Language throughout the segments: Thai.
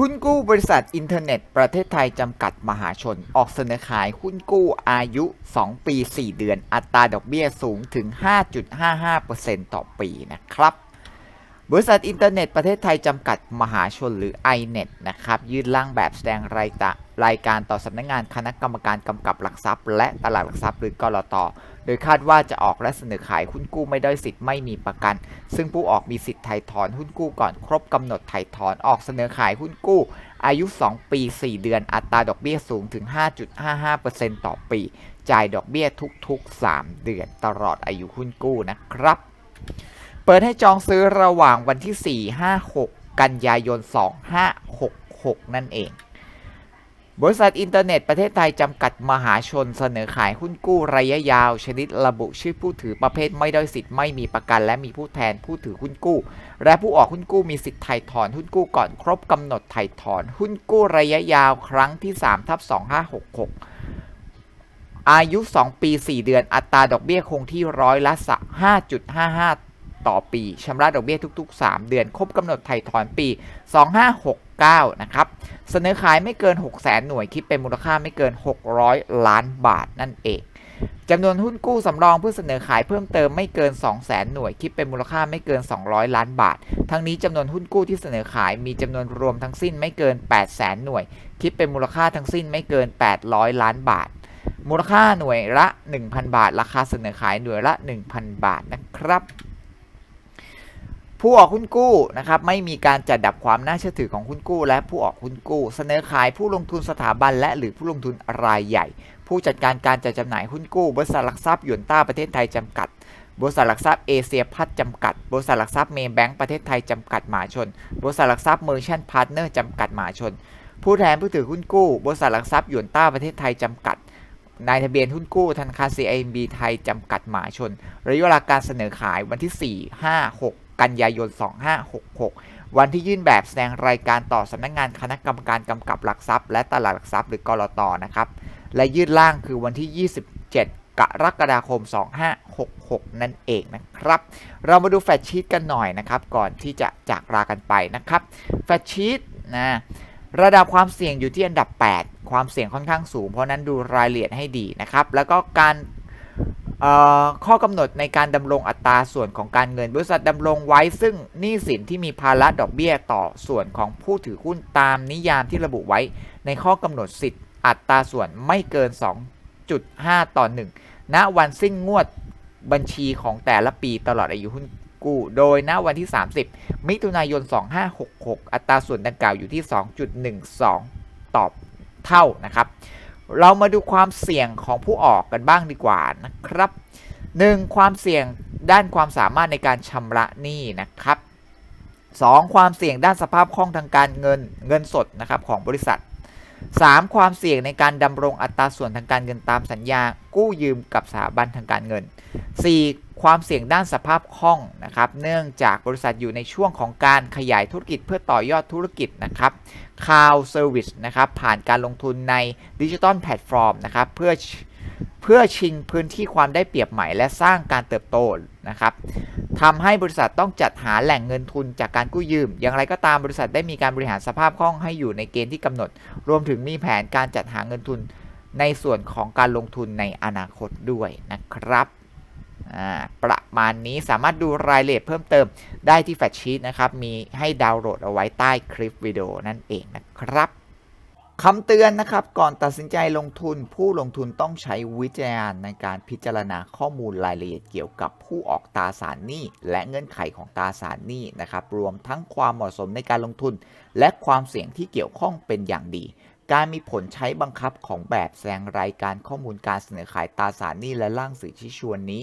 หุ้นกู้บริษัทอินเทอร์เน็ต ประเทศไทย จำกัดมหาชน ออกเสนอขายหุ้นกู้อายุ 2 ปี 4 เดือน อัตราดอกเบี้ยสูงถึง 5.55%ต่อปีนะครับ บริษัทอินเทอร์เน็ตประเทศไทย จำกัดมหาชนหรือ iNet นะครับ ยื่นร่างแบบแสดงรายตะรายการต่อสำนักงานคณะกรรมการกำกับหลักทรัพย์ และตลาดหลักทรัพย์หรือกรต โดยคาดว่าจะออกและเสนอขายหุ้นกู้ไม่ได้สิทธิ์ไม่มีประกัน ซึ่งผู้ออกมีสิทธิ์ไถ่ถอนหุ้นกู้ก่อนครบกำหนดไถ่ถอนออกเสนอขายหุ้นกู้ อายุ 2 ปี 4 เดือนอัตราดอกเบี้ยสูงถึง 5.55%ต่อปี จ่ายดอกเบี้ยทุกๆ 3 เดือนตลอดอายุหุ้นกู้นะครับเปิดให้จองซื้อระหว่างวันที่ 4 5 6 กันยายน 2566 นั่นเอง บริษัทอินเทอร์เน็ตประเทศไทยจำกัดมหาชนเสนอขายหุ้นกู้ระยะยาว ชนิดระบุชื่อผู้ถือประเภทไม่ได้สิทธิ์ไม่มีประกัน และมีผู้แทนผู้ถือหุ้นกู้ และผู้ออกหุ้นกู้มีสิทธิ์ไถ่ถอนหุ้นกู้ก่อนครบกำหนดไถ่ถอน หุ้นกู้ระยะยาวครั้งที่3ทับ2566 อายุ 2 ปี 4 เดือนอัตราดอกเบี้ยคงที่ร้อยละ 5.55 ต่อปีชำระดอกเบี้ยทุก ๆ 3 เดือน ครบกำหนดไถ่ถอนปี 2569 นะครับ เสนอขายไม่เกิน 6 0 0 0 0หน่วยคิดเป็นมูลค่าไม่เกิน 600 ล้านบาทนั่นเองจำนวนหุ้นกู้สำรองเพื่อเสนอขายเพิ่มเติมไม่เกิน 200,000 หน่วย คิดเป็นมูลค่าไม่เกิน 200 ล้านบาท ทั้งนี้จำนวนหุ้นกู้ที่เสนอขายมีจำนวนรวมทั้งสิ้นไม่เกิน 800,000 หน่วย คิดเป็นมูลค่าทั้งสิ้นไม่เกิน 800 ล้านบาท มูลค่าหน่วยละ 1,000 บาท ราคาเสนอขายหน่วยละ 1,000 บาทนะครับ ผู้ออกหุ้นกู้นะครับไม่มีการจัดดับความน่าเชื่อถือของหุ้นกู้ และผู้ออกหุ้นกู้ เสนอขายผู้ลงทุนสถาบันและหรือผู้ลงทุนรายใหญ่ ผู้จัดการการจัดจำหน่ายหุ้นกู้บริษัทหลักทรัพย์ยวนต้าประเทศไทยจำกัดบริษัทหลักทรัพย์เอเชียพัฒน์จำกัด บริษัทหลักทรัพย์เมย์แบงก์ประเทศไทยจำกัดมหาชน บริษัทหลักทรัพย์เมอร์ชันพาร์ทเนอร์จำกัดมหาชน ผู้แทนผู้ถือหุ้นกู้ บริษัทหลักทรัพย์ยวนต้าประเทศไทยจำกัด นายทะเบียนหุ้นกู้ธนาคาร CIMB ไทยจำกัดมหาชน ระยะเวลาการเสนอขายวันที่ 4 5 6 กันยายน 2566 วันที่ยื่นแบบแสดงรายการต่อสำนักงานคณะกรรมการกำกับหลักทรัพย์ และตลาดหลักทรัพย์หรือกรตนะครับ และยื่นร่างคือวันที่ 27 กรกฎาคม 2566 นั่นเองนะครับ เรามาดูแฟชชีตกันหน่อยนะครับ ก่อนที่จะจากลากันไปนะครับ แฟชชีตนะระดับความเสี่ยงอยู่ที่อันดับ 8 ความเสี่ยงค่อนข้างสูง เพราะนั้นดูรายละเอียดให้ดีนะครับ แล้วก็การ ข้อกำหนดในการดำรงอัตราส่วนของการเงิน บริษัทดำรงไว้ซึ่งหนี้สินที่มีภาระดอกเบี้ยต่อส่วนของผู้ถือหุ้นตามนิยามที่ระบุไว้ ในข้อกำหนดสิทธิอัตราส่วนไม่เกิน 2.5 ต่อ 1 ณ วันสิ้นงวดบัญชีของแต่ละปีตลอดอายุหุ้นกู้ โดยณวันที่ 30 มิถุนายน 2566 อัตราส่วนดังกล่าวอยู่ที่ 2.12 ต่อเท่านะครับ เรามาดูความเสี่ยงของผู้ออกกันบ้างดีกว่านะครับ 1. ความเสี่ยงด้านความสามารถในการชำระหนี้นะครับ 2. ความเสี่ยงด้านสภาพคล่องทางการเงินเงินสดนะครับของบริษัท 3. ความเสี่ยงในการดำรงอัตราส่วนทางการเงินตามสัญญา กู้ยืมกับสถาบันทางการเงิน 4. ความเสี่ยงด้านสภาพคล่องนะครับ เนื่องจากบริษัทอยู่ในช่วงของการขยายธุรกิจเพื่อต่อยอดธุรกิจนะครับ Cloud Service นะครับผ่านการลงทุนในดิจิตอลแพลตฟอร์มนะครับเพื่อเพื่อชิงพื้นที่ความได้เปรียบใหม่และสร้างการเติบโตนะครับทำให้บริษัทต้องจัดหาแหล่งเงินทุนจากการกู้ยืม อย่างไรก็ตามบริษัทได้มีการบริหารสภาพคล่องให้อยู่ในเกณฑ์ที่กำหนด รวมถึงมีแผนการจัดหาเงินทุนในส่วนของการลงทุนในอนาคตด้วยนะครับ ประมาณนี้สามารถดูรายละเอียดเพิ่มเติมได้ที่แฟชชีตนะครับ มีให้ดาวน์โหลดเอาไว้ใต้คลิปวิดีโอนั่นเองนะครับคำเตือนนะครับ ก่อนตัดสินใจลงทุนผู้ลงทุนต้องใช้วิจารณญาณในการพิจารณาข้อมูลรายละเอียดเกี่ยวกับผู้ออกตราสารหนี้ และเงื่อนไขของตราสารหนี้นะครับ รวมทั้งความเหมาะสมในการลงทุน และความเสี่ยงที่เกี่ยวข้องเป็นอย่างดี การมีผลใช้บังคับของแบบแสดงรายการข้อมูลการเสนอขายตราสารหนี้และร่างสื่อชี้ชวนนี้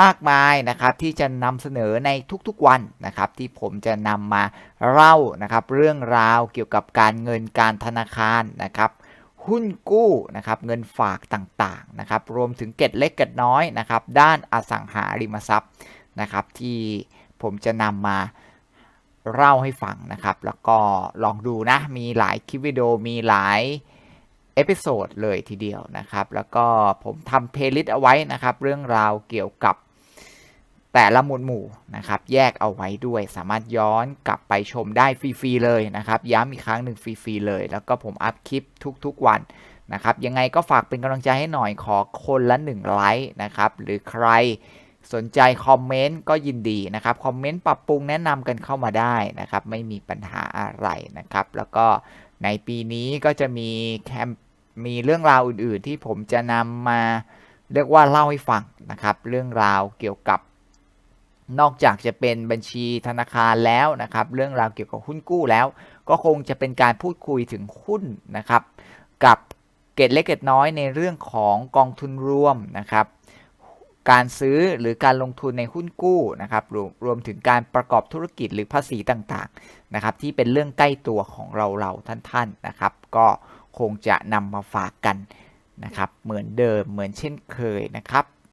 มากมายนะครับที่จะนำเสนอในทุกๆวันนะครับที่ผมจะนำมาเล่านะครับเรื่องราวเกี่ยวกับการเงินการธนาคารนะครับหุ้นกู้นะครับเงินฝากต่างๆนะครับรวมถึงเก็ดเล็กเก็ดน้อยนะครับด้านอสังหาริมทรัพย์นะครับที่ผมจะนำมาเล่าให้ฟังนะครับ แล้วก็ลองดูนะ มีหลายคลิปวิดีโอ มีหลายเอพิโซดเลยทีเดียวนะครับ แล้วก็ผมทำเพลย์ลิสต์เอาไว้นะครับ เรื่องราวเกี่ยวกับ แต่ละหมวดหมู่นะครับแยกเอาไว้ด้วย สามารถย้อนกลับไปชมได้ฟรีๆเลยนะครับ ย้ำอีกครั้งหนึ่งฟรีๆเลย แล้วก็ผมอัพคลิปทุกๆวันนะครับยังไงก็ฝากเป็นกำลังใจให้หน่อยขอคนละ1ไลค์นะครับหรือใครสนใจคอมเมนต์ก็ยินดีนะครับคอมเมนต์ปรับปรุงแนะนำกันเข้ามาได้นะครับไม่มีปัญหาอะไรนะครับ แล้วก็ในปีนี้ก็จะมีแคมมีเรื่องราวอื่นๆ ที่ผมจะนำมาเรียกว่าเล่าให้ฟังนะครับ เรื่องราวเกี่ยวกับ นอกจากจะเป็นบัญชีธนาคารแล้วนะครับ เรื่องราวเกี่ยวกับหุ้นกู้แล้ว ก็คงจะเป็นการพูดคุยถึงหุ้นนะครับ กับเกตเล็กเกตน้อยในเรื่องของกองทุนรวมนะครับ การซื้อหรือการลงทุนในหุ้นกู้นะครับรวมรวมถึงการประกอบธุรกิจหรือภาษีต่างๆนะครับ ที่เป็นเรื่องใกล้ตัวของเราเราท่านๆนะครับ ก็คงจะนำมาฝากกันนะครับ เหมือนเดิมเหมือนเช่นเคยนะครับ